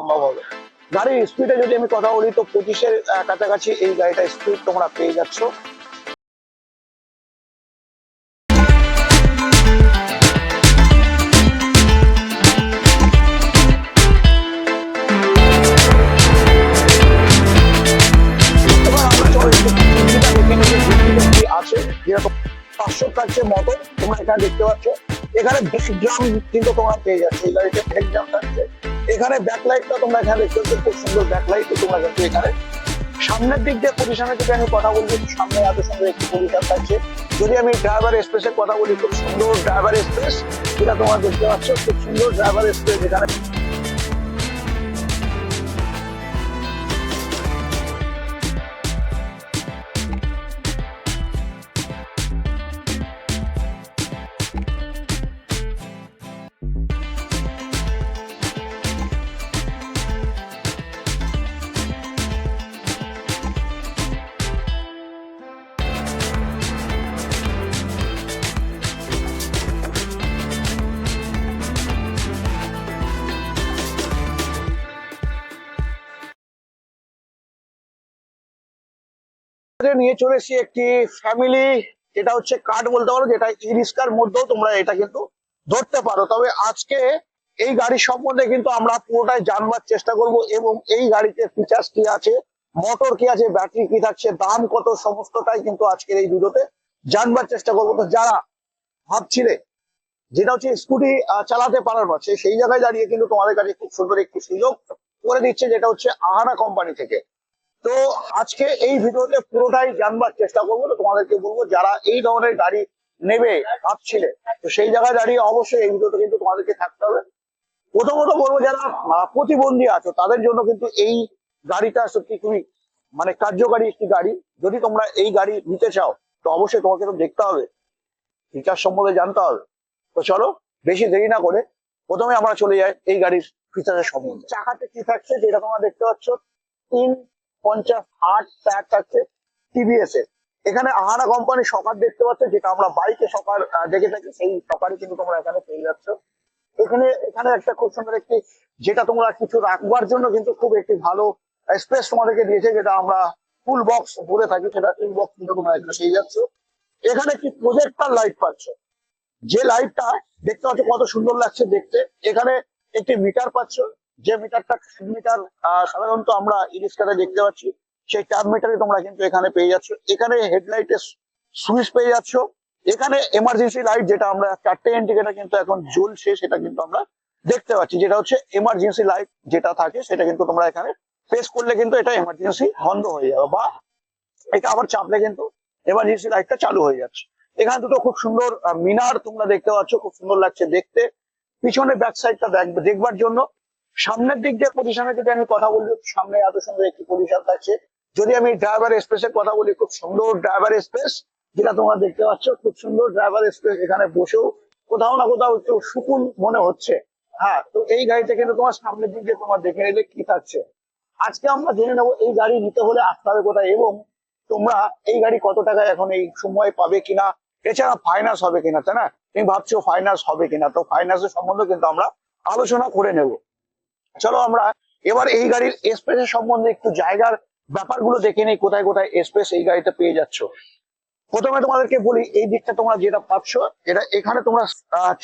সম্ভব হবে। গাড়ির স্পিডে যদি আমি কথা বলি, তো পঁচিশের কাছাকাছি এই গাড়িটা স্পিড তোমরা পেয়ে যাচ্ছ। আছে, যেরকম পাঁচশো মতো তোমরা এখানে দেখতে পাচ্ছ। এখানে ব্যাক ড্রাম কিন্তু তোমরা পেয়ে যাচ্ছে এই গাড়িতে ব্যাক ড্রাম থাকছে। এখানে ব্যাকলাইটটা তোমরা এখানে দেখতে খুব সুন্দর ব্যাকলাইট তোমরা কিন্তু এখানে। সামনের দিক দিয়ে পজিশনের যদি আমি কথা বলি সামনে এত সুন্দর একটি পজিশন থাকছে। যদি আমি ড্রাইভার স্পেসের কথা বলি, খুব সুন্দর ড্রাইভার স্পেস যেটা তোমরা দেখতে পাচ্ছ, খুব সুন্দর ড্রাইভার স্পেস এখানে। নিয়ে চলে এসেছি একটি ফ্যামিলি যেটা হচ্ছে কার্ড বলতে পারো, যেটা ই রিক্সার মধ্যেও তোমরা এটা কিন্তু ধরতে পারো। তবে আজকে এই গাড়ির সম্বন্ধে কিন্তু আমরা পুরোটাই জানবার চেষ্টা করব এবং এই গাড়িতে ফিচার্স কি আছে মোটর কি আছে ব্যাটারি কি থাকছে, দাম কত, সমস্তটাই কিন্তু আজকের এই ভিডিওতে জানবার চেষ্টা করব। তো যারা ভাবছিলে যেটা হচ্ছে স্কুটি চালাতে পারার আছে সেই জায়গায় দাঁড়িয়ে কিন্তু তোমাদের কাছে খুব সুন্দর একটি সুযোগ করে দিচ্ছে, যেটা হচ্ছে আহারা কোম্পানি থেকে। তো আজকে এই ভিডিওতে পুরোটাই জানবার চেষ্টা করব। তো তোমাদেরকে বলব, যারা এই ধরনের গাড়ি নেবে, ভাবছিলে, তো সেই জায়গায় দাঁড়িয়ে অবশ্যই এই ভিডিওতে কিন্তু তোমাদেরকে থাকতে হবে। প্রথমত বলব, যারা প্রতিবন্ধী আছো, তাদের জন্য কিন্তু এই গাড়িটা সত্যি খুবই মানে কার্যকারী একটি গাড়ি। যদি তোমরা এই গাড়ি নিতে চাও, তো অবশ্যই তোমাকে তো দেখতে হবে ফিচার সম্বন্ধে জানতে হবে। তো চলো, বেশি দেরি না করে, প্রথমে আমরা চলে যাই এই গাড়ির ফিচারের সম্বন্ধে। চাকাতে কি থাকছে, যেটা তোমরা দেখতে পাচ্ছ, তিন পঞ্চাশ আট টায়ার থাকছে টিভিএস এর। এখানে আহারা কোম্পানির সকার দেখতে পাচ্ছ, যেটা আমরা বাইকে সকার দেখে থাকি, সেই সকারই কিন্তু তোমরা এখানে পেয়ে যাচ্ছ। এখানে এখানে একটা খুব সুন্দর একটি, যেটা তোমরা কিছু রাখবার জন্য কিন্তু খুব একটি ভালো স্পেস তোমাদেরকে দিয়েছে, যেটা আমরা ফুল বক্স বলে থাকি, সেটা ফুল বক্স কিন্তু তোমরা এখানে পেয়ে যাচ্ছ। এখানে একটি প্রজেক্টার লাইট পাচ্ছ। যে লাইটটা দেখতে পাচ্ছ কত সুন্দর লাগছে দেখতে। এখানে একটি মিটার পাচ্ছ। যে মিটারটা ট্যাব মিটার সাধারণত আমরা ইরিস্কাতে দেখতে পাচ্ছি, সেই ট্যাব মিটারে তোমরা কিন্তু এখানে পেয়ে যাচ্ছ। এখানে হেডলাইটের সুইচ পেয়ে যাচ্ছ। এখানে এমার্জেন্সি লাইট যেটা আমরা চারটে ইন্ডিকেটার কিন্তু এখন জ্বলছে, সেটা কিন্তু আমরা দেখতে পাচ্ছি। যেটা হচ্ছে এমার্জেন্সি লাইট যেটা থাকে, সেটা কিন্তু তোমরা এখানে প্রেস করলে কিন্তু এটা এমার্জেন্সি বন্ধ হয়ে যাবে বা এটা আবার চাপলে কিন্তু এমার্জেন্সি লাইটটা চালু হয়ে যাচ্ছে। এখানে দুটো খুব সুন্দর মিনার তোমরা দেখতে পাচ্ছ, খুব সুন্দর লাগছে দেখতে। পিছনে ব্যাক সাইডটা দেখবার জন্য সামনের দিক দিয়ে পজিশনে যদি আমি কথা বলি, সামনে এত সুন্দর একটি পজিশন থাকছে। যদি আমি ড্রাইভার স্পেসের কথা বলি, খুব সুন্দর ড্রাইভার স্পেস যেটা তোমরা দেখতে পাচ্ছ, খুব সুন্দর ড্রাইভার স্পেস এখানে বসেও কোথাও না কোথাও একটু সুকুন মনে হচ্ছে। হ্যাঁ তো এই গাড়িটা কিন্তু তোমার সামনের দিক দিয়ে তোমার দেখে নিলে কি থাকছে। আজকে আমরা জেনে নেব এই গাড়ি নিতে হলে আসতে হবে কোথায় এবং তোমরা এই গাড়ি কত টাকায় এখন এই সময় পাবে কিনা। এছাড়া ফাইন্যান্স হবে কিনা, তাই না? তুমি ভাবছ ফাইন্যান্স হবে কিনা, তো ফাইন্যান্সের সম্বন্ধে কিন্তু আমরা আলোচনা করে নেব। চলো আমরা এবার এই গাড়ির স্পেসের সম্বন্ধে একটু জায়গার ব্যাপারগুলো দেখে নেই, কোথায় কোথায় স্পেস এই গাড়িতে পেয়ে যাচ্ছ। প্রথমে তোমাদেরকে বলি, এই দিকটা তোমরা যেটা পাচ্ছ এটা এখানে তোমরা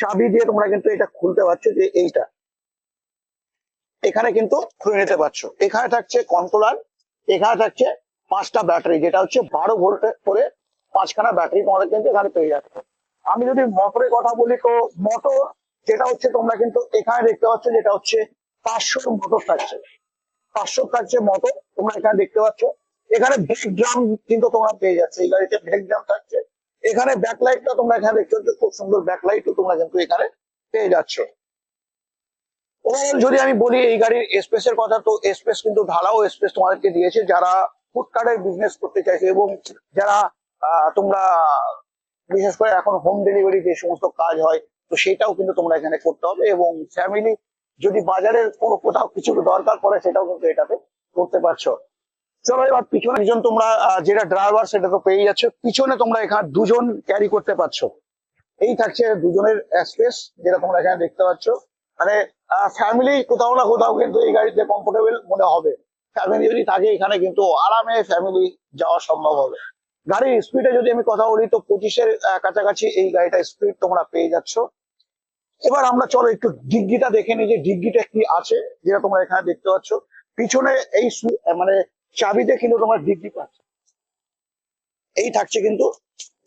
চাবি দিয়ে তোমরা কিন্তু এটা খুলতে পারছ যে এইটা। এখানে কিন্তু খুলে নিতে পারছ। এখানে থাকছে কন্ট্রোলার এখানে থাকছে পাঁচটা ব্যাটারি যেটা হচ্ছে বারো ভোল্টের করে পাঁচখানা ব্যাটারি তোমাদের কিন্তু এখানে পেয়ে যাচ্ছে। আমি যদি মোটরের কথা বলি, তো মোটর যেটা হচ্ছে তোমরা কিন্তু এখানে দেখতে পাচ্ছ, যেটা হচ্ছে পাঁচশো মোটর থাকছে পাঁচশো থাকছে মোটর তোমরা এখানে দেখতে পাচ্ছ। এখানে ব্রেক ড্রাম কিন্তু তোমরা পেয়ে যাচ্ছে। এই গাড়িতে ব্রেক ড্রাম থাকছে। এখানে ব্যাকলাইটটা তোমরা এখানে দেখতে পাচ্ছ। খুব সুন্দর ব্যাকলাইটও তোমরা কিন্তু এখানে পেয়ে যাচ্ছ। ওভারঅল যদি আমি বলি এই গাড়ির স্পেসের কথা, তো স্পেস কিন্তু ঢালাও স্পেস তোমাদেরকে দিয়েছে। যারা ফুডকার্টের বিজনেস করতে চাইছে এবং যারা তোমরা, বিশেষ করে এখন হোম ডেলিভারি যে সমস্ত কাজ হয়, তো সেটাও কিন্তু তোমরা এখানে করতে হবে এবং ফ্যামিলি যদি বাজারের কোনো কোথাও কিছু দরকার পড়ে, সেটাও কিন্তু এটাতে করতে পারছ। চলো এবার পিছনে একজন তোমরা যেটা ড্রাইভার সেটা তো পেয়ে যাচ্ছ। পিছনে তোমরা এখানে দুজন ক্যারি করতে পারছ। এই থাকছে দুজনের স্পেস যেটা তোমরা এখানে দেখতে পাচ্ছ। মানে ফ্যামিলি কোথাও না কোথাও কিন্তু এই গাড়িতে কমফোর্টেবল মনে হবে। ফ্যামিলি যদি থাকে এখানে কিন্তু আরামে ফ্যামিলি যাওয়া সম্ভব হবে। গাড়ির স্পিডে যদি আমি কথা বলি, তো পঁচিশের কাছাকাছি এই গাড়িটা স্পিড তোমরা পেয়ে যাচ্ছ। এবার আমরা চলো একটু ডিগ্গিটা দেখে নিই যে ডিগ্গিটা কি আছে, যেটা তোমরা এখানে দেখতে পাচ্ছ। পিছনে এই মানে চাবিতে কিন্তু তোমার ডিগ্গি পাচ্ছ। এই থাকছে কিন্তু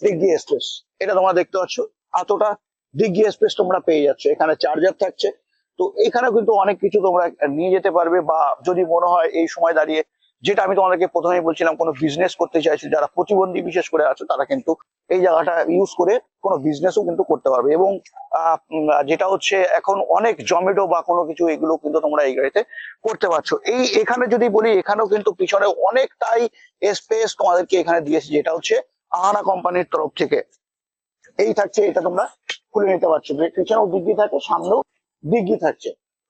ডিগ্গি স্পেস। এটা তোমরা দেখতে পাচ্ছ। এতটা ডিগ্গি স্পেস তোমরা পেয়ে যাচ্ছ। এখানে চার্জার থাকছে। তো এখানে কিন্তু অনেক কিছু তোমরা নিয়ে যেতে পারবে বা যদি মনে হয় এই সময় দাঁড়িয়ে যেটা আমি তোমাদেরকে প্রথমেই বলছিলাম, কোনো বিজনেস করতে চাইছো, যারা প্রতিবন্ধী বিশেষ করে আছে, তারা কিন্তু এই জায়গাটা ইউজ করে কোনো বিজনেসও কিন্তু করতে পারবে। এবং যেটা হচ্ছে এখন অনেক জমেটো বা কোনো কিছু এগুলো কিন্তু তোমরা এই গাড়িতে করতে পারছ। এই এখানে যদি বলি, এখানেও কিন্তু পিছনে অনেকটাই স্পেস তোমাদেরকে এখানে দিয়েছে, যেটা হচ্ছে আহানা কোম্পানির তরফ থেকে। এই থাকছে, এটা তোমরা খুলে নিতে পারছ। পিছনেও ডিগ্রি থাকে, সামনেও ডিগ্রি থাকছে।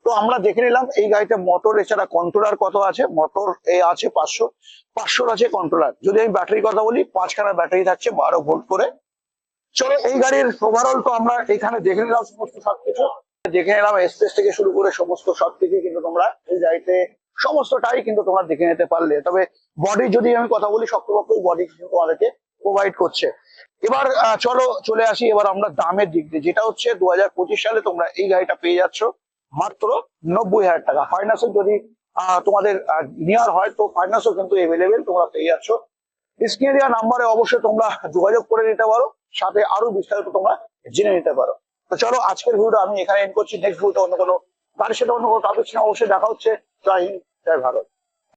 তো আমরা দেখে নিলাম এই গাড়িতে মোটর এছাড়া কন্ট্রোলার কত আছে? মোটর এ আছে পাঁচশো। পাঁচশোর আছে কন্ট্রোলার যদি আমি ব্যাটারি কথা বলি, পাঁচখানা ব্যাটারি থাকছে বারো ভোল্ট করে। চলো এই গাড়ির ওভারঅল তো আমরা এখানে দেখে নিলাম সমস্ত সবকিছু। দেখে নিলাম স্পেস থেকে শুরু করে সমস্ত সবকিছু কিন্তু তোমরা এই গাড়িতে সমস্তটাই কিন্তু তোমরা দেখে নিতে পারলে। তবে বডি যদি আমি কথা বলি শক্তপক্ষ বডি কিন্তু তোমাদেরকে প্রোভাইড করছে। এবার চলো চলে আসি। এবার আমরা দামের দিক দিয়ে। যেটা হচ্ছে দু হাজার পঁচিশ সালে তোমরা এই গাড়িটা পেয়ে যাচ্ছ। মাত্র নব্বই হাজার টাকা। ফাইন্যান্সে যদি তোমাদের নেওয়ার হয়, তো ফাইন্যান্সও কিন্তু এভেলেবেল তোমরা পেয়ে যাচ্ছ। স্ক্রিনে দেওয়া নাম্বারে অবশ্যই তোমরা যোগাযোগ করে নিতে পারো, সাথে আরও বিস্তারিত তোমরা জেনে নিতে পারো। তো চলো, আজকের ভিডিওটা আমি এখানে এন্ড করছি। নেক্সট ভিডিওতে অন্য কোনো তার সাথে অন্য কোনো টপিক অবশ্যই দেখা হচ্ছে। জয় হিন্দ, জয় ভারত।